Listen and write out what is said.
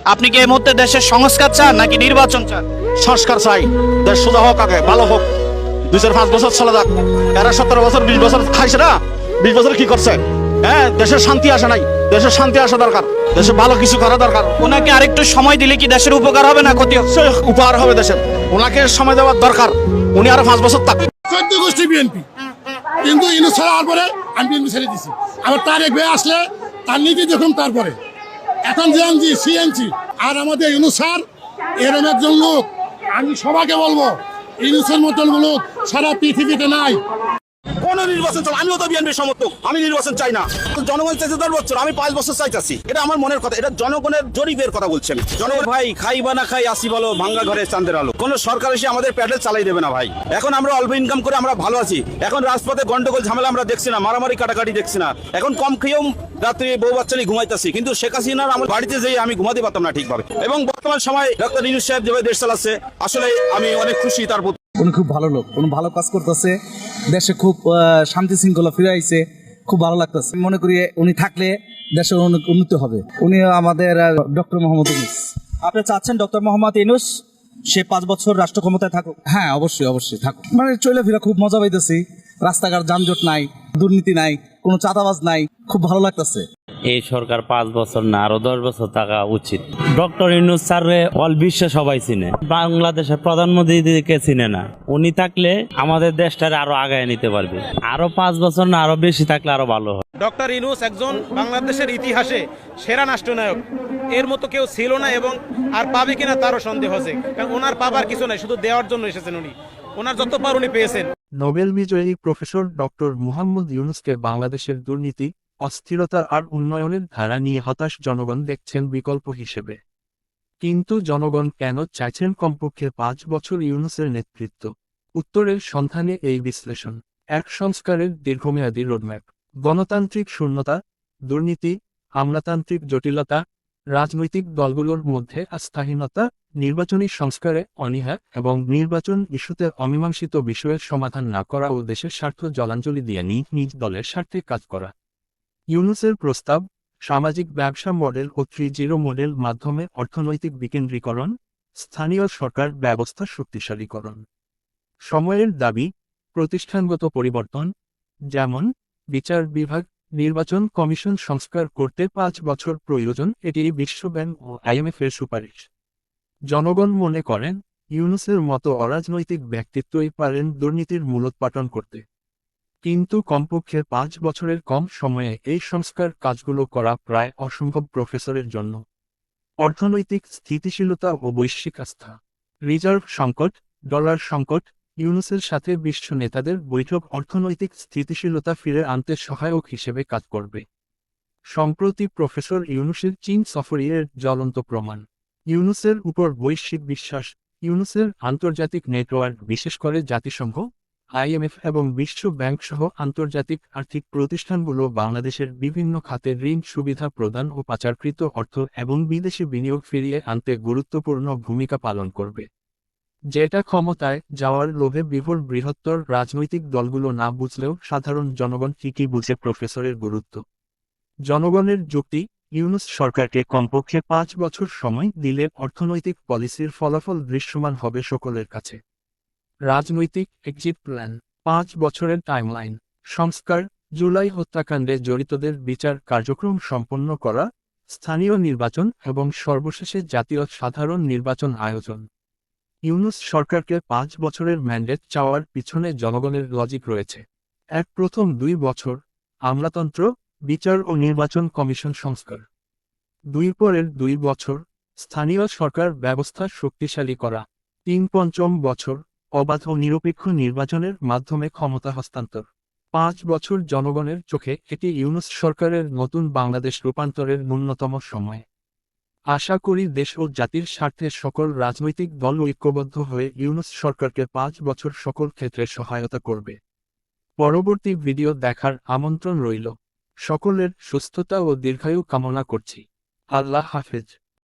আপনি কি এই মুহূর্তে দেশের সংস্কার চান নাকি নির্বাচন চান? সংস্কার চাই। দেশ সোজা হোক আগে ভালো হোক। দুই চার পাঁচ বছর চলে যাক। এরা সতেরো বছর বিশ বছর খাইছে না? বিশ বছর কি করছে? হ্যাঁ দেশের শান্তি আসে নাই। দেশের শান্তি আসা দরকার। দেশে ভালো কিছু করা দরকার। ওনাকে আরেকটু সময় দিলে কি দেশের উপকার হবে না ক্ষতি সে উপহার হবে দেশের। ওনাকে সময় দেওয়ার দরকার। উনি আরও পাঁচ বছর থাক। চোদ্দ গোষ্ঠী বিএনপি। কিন্তু ইনু ছাড়া পরে আমি বিএনপি ছেড়ে দিছি। আবার তার এক ভাই আসলে তার নীতি দেখুন তারপরে। এখন আনছি সিএনজি আর আমাদের ইউনুসার এরম একজন লোক। আমি সবাইকে বলব, ইনুসের মতন লোক সারা পৃথিবীতে নাই। কোন নির্বাচন চল আমিও তো বিএনপি সমর্থক আমি নির্বাচন চাই না। জনগণ চাইছে দশ বছর আমি পাঁচ বছর চাইতাছি। এটা আমার মনের কথা এটা জনগণের জরিপের কথা বলছেন জনগণ ভাই খাই বা না খাই আসি বলো ভাঙ্গা ঘরে চান্দের আলো। কোন সরকার এসে আমাদের প্যাডেল চালাই দেবে না ভাই। এখন আমরা অল্প ইনকাম করে আমরা ভালো আছি। এখন রাজপথে গন্ডগোল ঝামেলা আমরা দেখছি না মারামারি কাটাকাটি দেখছি না। এখন কম খেয়েও রাত্রে বউ বাচ্চা নিয়ে ঘুমাইতেছি। কিন্তু শেখ হাসিনার আমার বাড়িতে যেয়ে আমি ঘুমাতে পারতাম না ঠিকভাবে। এবং বর্তমান সময় ডক্টর ইনুস সাহেব যেভাবে দেশ চালাচ্ছে আসলে আমি অনেক খুশি তার প্রতি। উনি খুব ভালো লোক উনি ভালো কাজ করতেছে। দেশে খুব শান্তি শৃঙ্খলা ফিরে আইছে খুব ভালো লাগতেছে। মনে করি উনি থাকলে দেশের অনেক উন্নতি হবে। উনি আমাদের ডক্টর মোহাম্মদ ইউনুস। আপনি চাচ্ছেন ডক্টর মোহাম্মদ ইনুস সে পাঁচ বছর রাষ্ট্র ক্ষমতায় থাকুক। হ্যাঁ অবশ্যই অবশ্যই থাকুক। মানে চলে ফিরা খুব মজা পাইতেছি। রাস্তাঘাট যানজট নাই দুর্নীতি নাই কোনো চাঁদাবাজ নাই খুব ভালো লাগতেছে। এই সরকার পাঁচ বছর না আরও দশ বছর থাকা উচিত। ডক্টর ইউনুস স্যারে অল বিশ্বে সবাই চিনে। বাংলাদেশের প্রধানমন্ত্রীকে চিনে না। উনি থাকলে আমাদের দেশটারে আরও আগায় নিতে পারবে। আরও পাঁচ বছর না আরও বেশি থাকলে আরও ভালো হয়। ডক্টর ইনুস একজন বাংলাদেশের ইতিহাসে সেরা রাষ্ট্রনায়ক। এর মতো কেউ ছিল না এবং আর পাবে কিনা তারও সন্দেহ আছে। কারণ ওনার পাবার কিছু নাই শুধু দেওয়ার জন্য এসেছেন উনি। ওনার যত পার উনি পেয়েছেন। নোবেল বিজয়ী প্রফেসর ডক্টর মুহাম্মদ ইউনুসকে বাংলাদেশের দুর্নীতি অস্থিরতা আর উন্নয়নের ধারা নিয়ে হতাশ জনগণ দেখছেন বিকল্প হিসেবে। কিন্তু জনগণ কেন চাইছেন কমপক্ষে পাঁচ বছর ইউনুসের নেতৃত্ব? উত্তরের সন্ধানে এই বিশ্লেষণ। এক সংস্কারের দীর্ঘমেয়াদী রোডম্যাপ। গণতান্ত্রিক শূন্যতা, দুর্নীতি, আমলাতান্ত্রিক জটিলতা, রাজনৈতিক দলগুলোর মধ্যে আস্থাহীনতা, নির্বাচনী সংস্কারে অনীহা এবং নির্বাচন ইস্যুতে অমীমাংসিত বিষয়ের সমাধান না করা ও দেশের স্বার্থ জলাঞ্জলি দিয়ে নিজ নিজ দলের স্বার্থে কাজ করা। ইউনুসের প্রস্তাব, সামাজিক ব্যবসা মডেল ও থ্রি জিরো মডেল মাধ্যমে অর্থনৈতিক বিকেন্দ্রীকরণ, স্থানীয় সরকার ব্যবস্থা শক্তিশালীকরণ। সময়ের দাবি, প্রতিষ্ঠানগত পরিবর্তন, যেমন, বিচার বিভাগ, নির্বাচন কমিশন সংস্কার করতে পাঁচ বছর প্রয়োজন এটি বিশ্বব্যাংক ও আইএমএফ এর সুপারিশ। জনগণ মনে করেন, ইউনুসের মতো অরাজনৈতিক ব্যক্তিত্বই পারেন দুর্নীতির মূলোৎপাটন করতে। কিন্তু কমপক্ষে পাঁচ বছরের কম সময়ে এই সংস্কার কাজগুলো করা প্রায় অসম্ভব প্রফেসরের জন্য। অর্থনৈতিক স্থিতিশীলতা ও বৈশ্বিক আস্থা। রিজার্ভ সংকট, ডলার সংকট, ইউনুসের সাথে বিশ্ব নেতাদের বৈঠক অর্থনৈতিক স্থিতিশীলতা ফিরে আনতে সহায়ক হিসেবে কাজ করবে। সম্প্রতি প্রফেসর ইউনুসের চীন সফরের জ্বলন্ত প্রমাণ। ইউনুসের উপর বৈশ্বিক বিশ্বাস, ইউনুসের আন্তর্জাতিক নেটওয়ার্ক, বিশেষ করে জাতিসংঘ আইএমএফ এবং বিশ্ব ব্যাংক সহ আন্তর্জাতিক আর্থিক প্রতিষ্ঠানগুলো বাংলাদেশের বিভিন্ন খাতে ঋণ সুবিধা প্রদান ও পাচারকৃত অর্থ এবং বিদেশি বিনিয়োগ ফিরিয়ে আনতে গুরুত্বপূর্ণ ভূমিকা পালন করবে। যেটা ক্ষমতায় যাওয়ার লোভে বিভোর বৃহত্তর রাজনৈতিক দলগুলো না বুঝলেও সাধারণ জনগণ ঠিকই বুঝে প্রফেসরের গুরুত্ব। জনগণের যুক্তি, ইউনুস সরকারকে কমপক্ষে পাঁচ বছর সময় দিলে অর্থনৈতিক পলিসির ফলাফল দৃশ্যমান হবে সকলের কাছে। রাজনৈতিক এক্সিট প্ল্যান পাঁচ বছরের টাইমলাইন সংস্কার, জুলাই হত্যাকাণ্ডে জড়িতদের বিচার কার্যক্রম সম্পন্ন করা, স্থানীয় নির্বাচন এবং সর্বশেষে জাতীয় সাধারণ নির্বাচন আয়োজন। ইউনুস সরকারকে পাঁচ বছরের ম্যান্ডেট চাওয়ার পিছনে জনগণের লজিক রয়েছে। এক প্রথম দুই বছর, আমলাতন্ত্র, বিচার ও নির্বাচন কমিশন সংস্কার। দুই পরের দুই বছর, স্থানীয় সরকার ব্যবস্থা শক্তিশালী করা। তিন পঞ্চম বছর অবাধ ও নিরপেক্ষ নির্বাচনের মাধ্যমে ক্ষমতা হস্তান্তর। পাঁচ বছর জনগণের চোখে এটি ইউনুস সরকারের নতুন বাংলাদেশ রূপান্তরের ন্যূনতম সময়। আশা করি দেশ ও জাতির স্বার্থে সকল রাজনৈতিক দল ঐক্যবদ্ধ হয়ে ইউনুস সরকারকে পাঁচ বছর সকল ক্ষেত্রে সহায়তা করবে। পরবর্তী ভিডিও দেখার আমন্ত্রণ রইল। সকলের সুস্থতা ও দীর্ঘায়ু কামনা করছি। আল্লাহ হাফেজ।